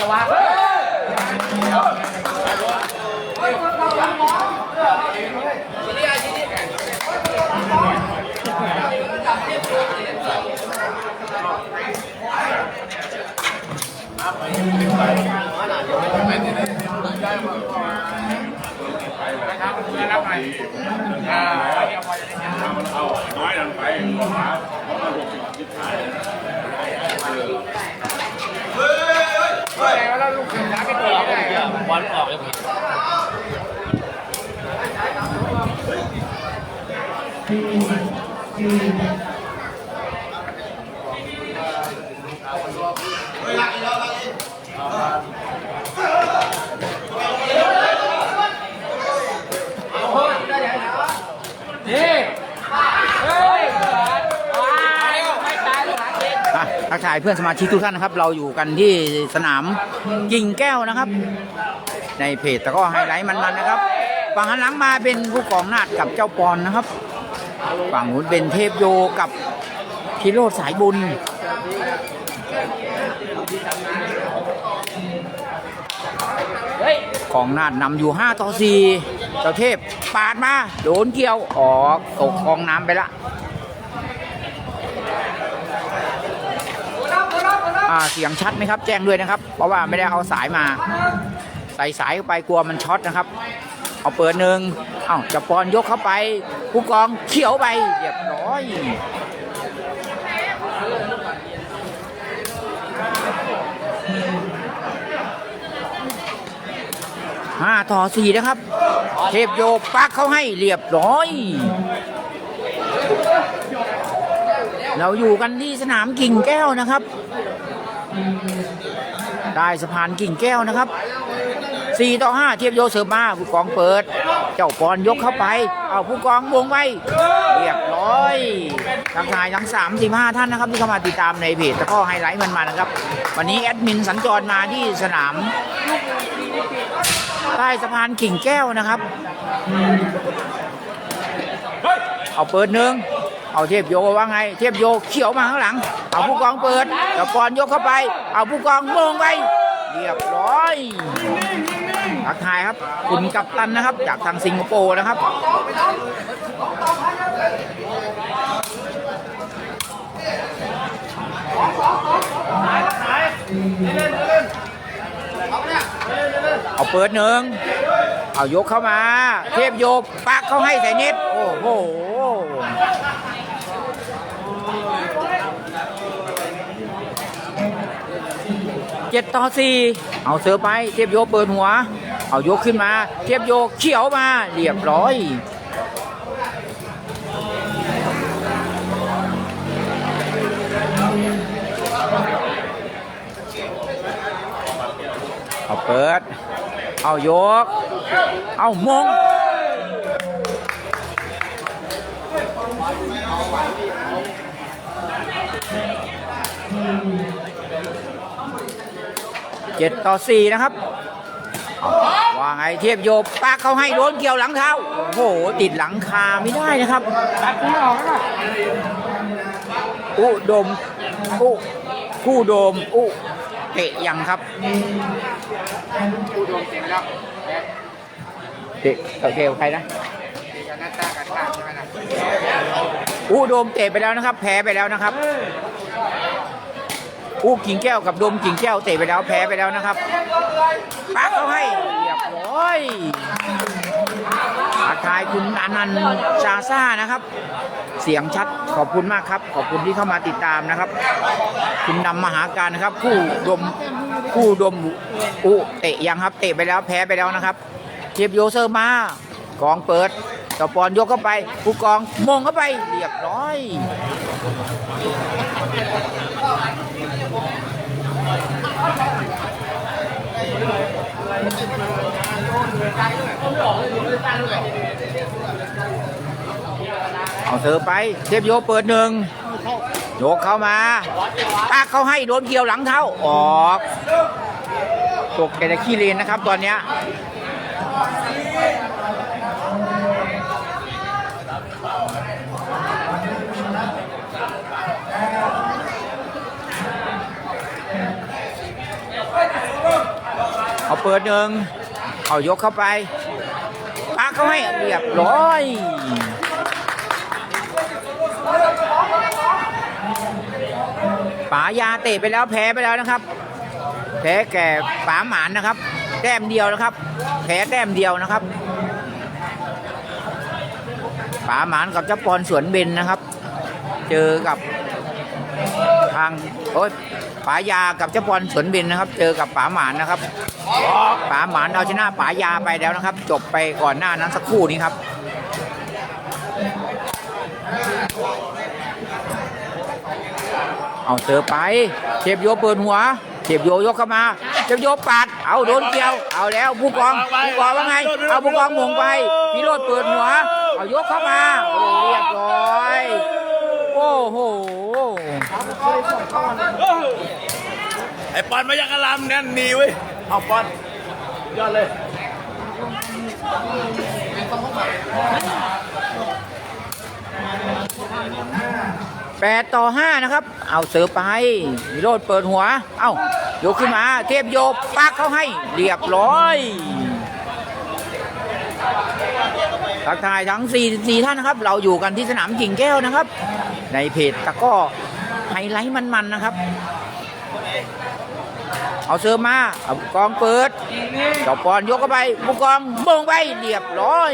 เลยวะน้อยดันไปก็หาหกสิบสิบขาย แล้วลูกเสือไปตัวไม่ได้บอลออกเลยนี่เฮ้ยว้ายไม่ตายเลยหากิน อะทั กทายเพื่อนสมาชิกทุกท่านนะครับ เราอยู่กันที่สนามกิ่งแก้วนะครับ ในเพจแต่ก็ไฮไลท์มันๆนะครับฝั่งหนหลังมาเป็นผู้กองนาดกับเจ้าปอนนะครับฝั่งนู้นเป็นเทพโยกับพิโรธสายบุญเฮ้กองนาดนำอยู่ 5 ต่อ 4 เจ้าเทพปาดมา โดนเกี่ยว ออกตกกองน้ำไปละอ่า เสียงชัดไหมครับ แจ้งด้วยนะครับ เพราะว่าไม่ได้เอาสายมา ใส่สายเข้าไปกลัวมันช็อตนะครับ เอาเปิดหนึ่งเอ้าจะปอนยกเข้าไปผู้กองเขียวไปเรียบร้อยห้าต่อสี่นะครับ เทพโยปักเขาให้เรียบร้อย เราอยู่กันที่สนามกิ่งแก้วนะครับ ได้สะพานกิ่งแก้วนะครับ 4 ต่อ 5 เทียบโยเสิร์ฟมาผู้กองเปิด เจ้าปอนยกเข้าไป เอาผู้กองวงไว้ เรียบร้อยทักทายทั้ง 35 ท่านนะครับ ที่เข้ามาติดตามในเพจตะก้อไฮไลท์มันมานะครับ วันนี้แอดมินสัญจรมาที่สนามใต้สะพานกิ่งแก้วนะครับ เอาเปิดหนึ่ง เอาเทพโยว่าไง เทพโยเขียวมาข้างหลัง เอาผู้กองเปิดเจ้าปอนยกเข้าไป เอาผู้กองมงไป เรียบร้อยทักทายครับ คุณกัปตันนะครับ จากทางสิงคโปร์นะครับเอาเปิดหนึ่ง เอายกเข้ามา เทพโยปักเขาให้ใส่น็ตโอ้โห เจ็ดต่อสี่เอาเสือไปเทียบโยกเปิดหัว เอายกขึ้นมา เทียบโยกเขียวมาเรียบร้อยเอาเปิด เอายก เอามง เจ็ดต่อสี่นะครับเอาว่าไงเทียบโยบปากเขาให้โดนเกี่ยวหลังเท้าโอ้โหติดหลังคาไม่ได้นะครับตัดนี้ออกแล้วอุดมอุคู่โดมอุเตะยังครับกูโดนเต็มแล้วเตะโอเคใครนะตีกันหน้าตากันข้างใช่ไหมนะอุโดมเตะไปแล้วนะครับ แพ้ไปแล้วนะครับ อุกิ่งแก้วกับดมกิ่งแก้วเตะไปแล้วแพ้ไปแล้วนะครับปักเขาให้เรียบร้อยอาทายคุณอนันต์ซาซ่านะครับ เสียงชัดขอบคุณมากครับ ขอบคุณที่เข้ามาติดตามนะครับ คุณนำมหาการนะครับ คู่ดมคู่ดมอุเตะยังครับ เตะไปแล้วแพ้ไปแล้วนะครับเทียบโยเซอร์มา กองเปิด เจ้าปอนยกเข้าไปผู้กองมงเข้าไปเรียบร้อยเอาเธอไปเทพโยเปิดหนึ่งโยกเข้ามาปากเขาให้โดนเกี่ยวหลังเท้าออกตกแกจะขี้เลนนะครับตอนเนี้ย เปิดหนึ่งเอายกเข้าไปปักเขาให้เรียบร้อยป๋ายาเตะไปแล้วแพ้ไปแล้วนะครับ แพ้แก่ป๋าหมานนะครับ แต้มเดียวนะครับ แพ้แต้มเดียวนะครับป๋าหมานกับเจ้าปอนสวนเบนนะครับ เจอกับทางโอ้ย ป๋ายากับเจ้าปอนสวนเบนนะครับ เจอกับป๋าหมานนะครับป๋าหมานเอาชนะป๋ายาไปแล้วนะครับ จบไปก่อนหน้านั้นสักครู่นี้ครับเอาเสือไปเทปโยเปิดหัวเทปโยยกเข้ามาเทปโยปัด เอาโดนเกี่ยว เอาแล้วผู้กองผู้กองว่าไง เอาผู้กองหมงไปพิโรดเปิดหัว เอายกเข้ามาโอ้เรียบร้อย อ้โหไอ้ปอนมายังกะลำแน่นนีเว้ยเอาปอนยอดเลยแปดต่อห้านะครับ เอาเสือไปพิโรดเปิดหัว เอายกขึ้นมา เทพโยปักเข้าให้ เรียบร้อยทักทายทั้ง 4 4 ท่านนะครับ เราอยู่กันที่สนามกิ่งแก้วนะครับ ในเพจตะกร้อไฮไลท์มันๆนะครับ เอาเสือมาเอากองเปิดเจ้าปอนยกเข้าไปผู้กองมงไปเรียบร้อย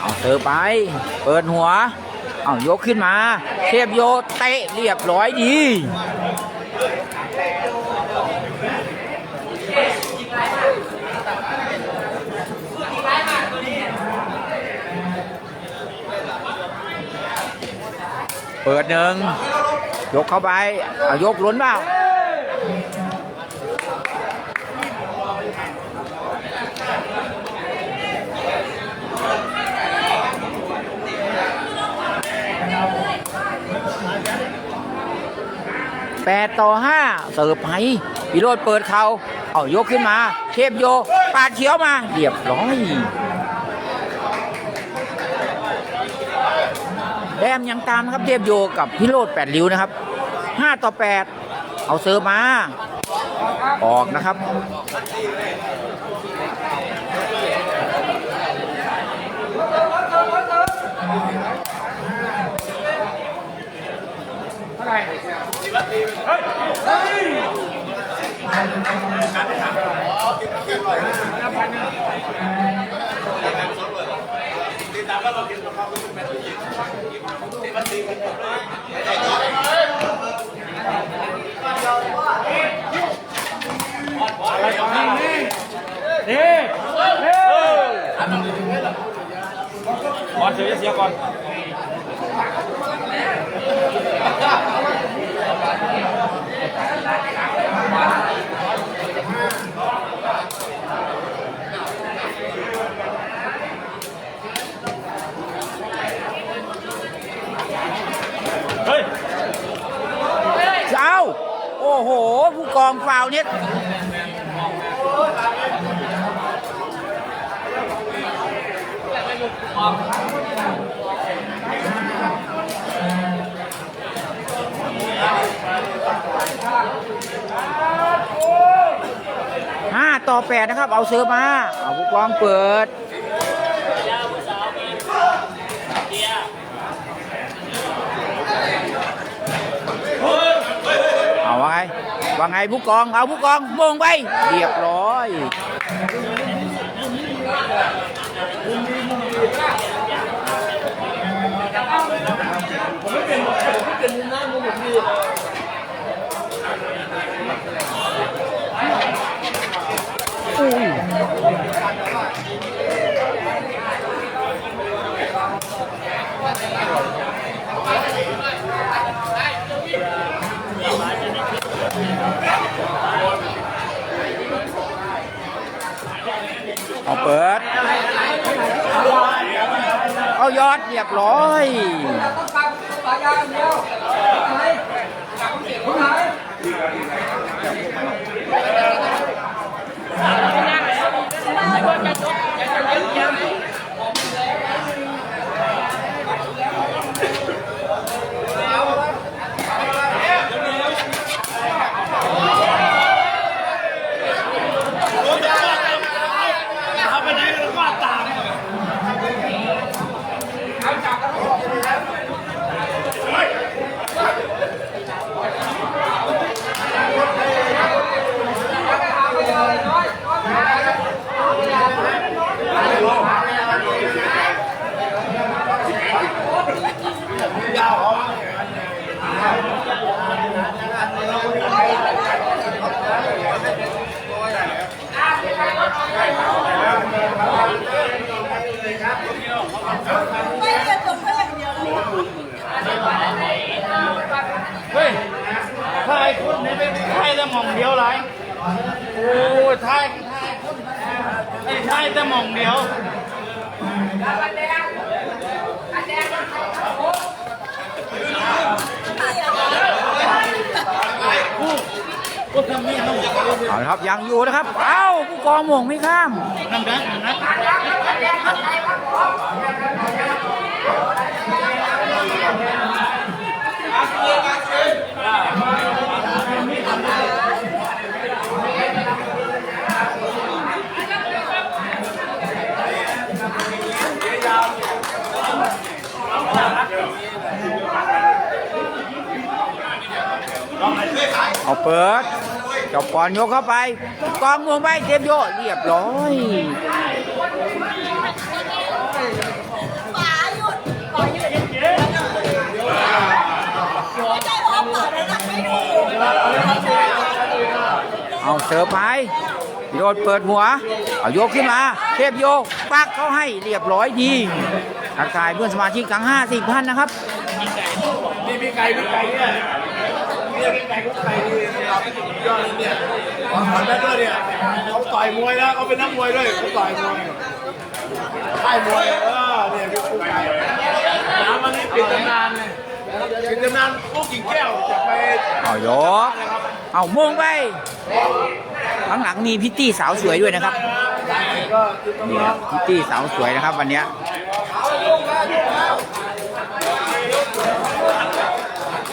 เอาเธอไป เปิดหัว เอายกขึ้นมา เทพโยเตะเรียบร้อยดี ปิดหนึ่งยกเข้าไปเอายกล้นเปล่าแปดต่อห้าเสิร์ฟไปพิโรดเปิดเขาเอายกขึ้นมาเทพโยปาดเขียวมาเรียบร้อย แดมยังตามนะครับเทพโยกับพิโรดแปดริ้วนะครับห้าต่อแปดเอาเสิร์ฟมา ออกนะครับ นี่นี่บอลเสียเสียก่อน เฮ้ย เจ้า โอ้โห ผู้กองฟาวเนี่ยห้าต่อแปดนะครับ เอาเสือมา เอาผู้กองเปิด เอาว่า ไงว่าไงผู้กองเอาผู้กองมงไปเรียบร้อยเอาเปิด ยอดเอายอ เฮ้ยถ้าไอ้คุณนี่เป็นไทยแต่หม่องเดียวไรโอ้ยไทยไอ้ไทยแต่หม่องเดียวใส่เอาครับยังอยู่นะครับ เอา กองหม่งไม่ข้ามน้ำดังนะเอาเปิด เจ้าปอนยกเข้าไป กองลงไปเตรียมโยเรียบร้อยเอาเสิร์ฟไปโยนเปิดหัว เอาโยกขึ้นมา เทพโยกปักเขาให้เรียบร้อยดีทักทายเพื่อนสมาชิกทั้งห้าสิบพันนะครับนี่พี่ไก่พี่ไก่เนี่ย เนี่ยพี่ไก่พี่ไก่นี่นะครับยอดเลยเนี่ยขอถอนได้ด้วยเนี่ยเขาต่อยมวยนะเขาเป็นนักมวยด้วยเขาต่อยมวยค่ายมวยเออเนี่ยพี่กู้ไก่น้ำมันนี่ปิดตำนานเลยปิดตำนานกู้กิ่งแก้วจะไปเอายกเอาโมงไปข้างหลังมีพิตตี้สาวสวยด้วยนะครับนี่พิตตี้สาวสวยนะครับวันนี้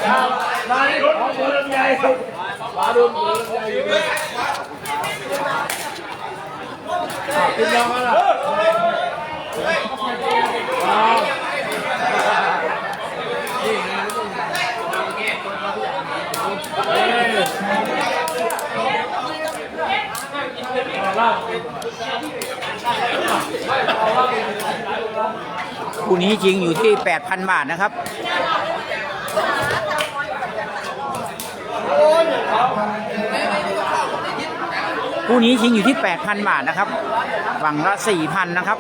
เนี้ยมาที่รถของมือลำไยมาดูมือลำไยอยู่เลยกินยังไงล่ะคู่นี้จริงอยู่ที่ 8,000 บาทนะครับ คู่นี้ชิงอยู่ที่ 8,000 บาทนะครับ ฝั่งละ 4,000 นะครับ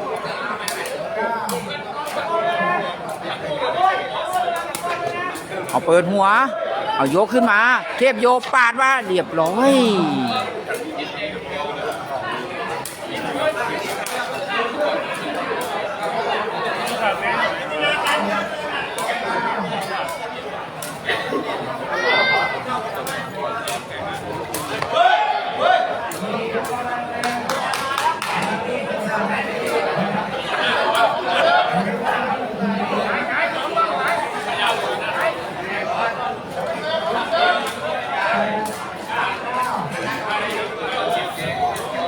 เอาเปิดหัว เอายกขึ้นมา เทพโยปาดว่าเรียบร้อย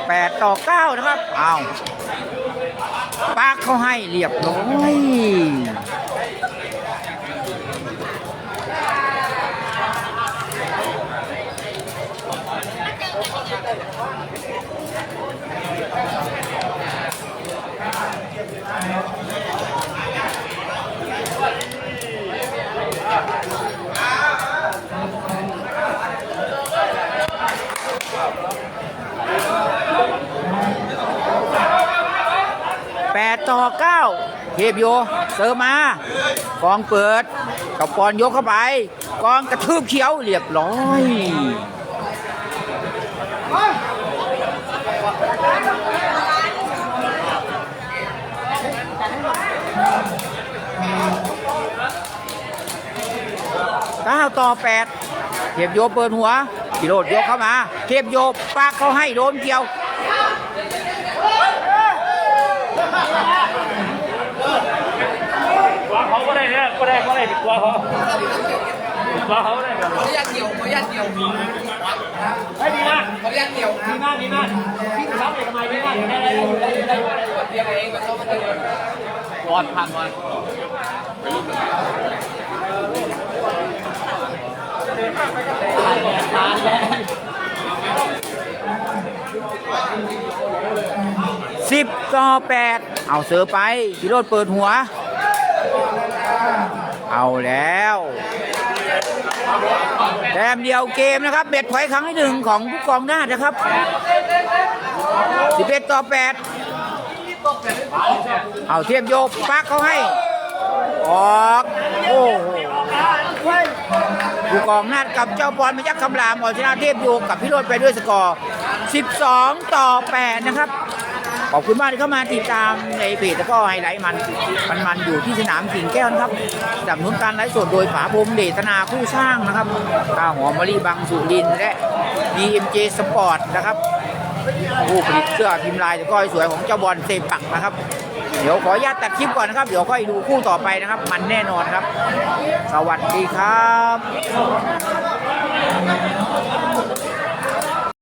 8 ต่อ9นะครับเอาปากเขาให้เรียบร้อย 8 ต่อ 9 เทพโยเสิร์ฟมา กองเปิด กับปอนยกเข้าไป กองกระทืบเขียวเรียบร้อย9ต่อ8เทพโยเปิดหัวกิโรดยกเข้ามา เทพโยปากเขาให้โดนเกี่ยว เขาก็ได้เนี่ยก็ได้ก็ได้กว่าเขากว่าเขาได้แบบขออนุญาตเดี่ยวขออนุญาตเดี่ยวมีไม่ดีนะขออนุญาตเดี่ยวดีมากดีมากพี่รับเอกมัยดีมากได้ได้ได้ได้ได้เดี่ยวเองกับเขาไม่ได้ก่อนพันวันสิบต่อแปดเอาเสือไปพิโรดเปิดหัว เอาแล้ว แต้มเดียวเกมนะครับเบ็ดพอยครั้งที่หนึ่งของผู้กองหน้านะครับสิบเอ็ดต่อแปดเอาเทียบโยกปักเขาให้ ออก โอ้โหผู้กองนาดกับเจ้าบอลมายักษ์คำรามเอาชนะเทพโยกกับพิโรดไปด้วยสกอร์ 12 ต่อ 8 นะครับ ขอบคุณมากที่เข้ามาติดตามในเพจแล้วก็ไฮไลท์มันมันมันอยู่ที่สนามกิ่งแก้วนะครับสนับสนุนการไลฟ์สดโดยป๋าพรมเดชนาผู้สร้างนะครับข้าวหอมมะลิบางสุรินและ BMJ Sport นะครับผู้ผลิตเสื้อพิมพ์ลายตะกร้อยสวยของเจ้าบอลเซปักนะครับ เดี๋ยวขออนุญาตตัดคลิปก่อนนะครับ เดี๋ยวค่อยดูคู่ต่อไปนะครับ มันแน่นอนครับ สวัสดีครับ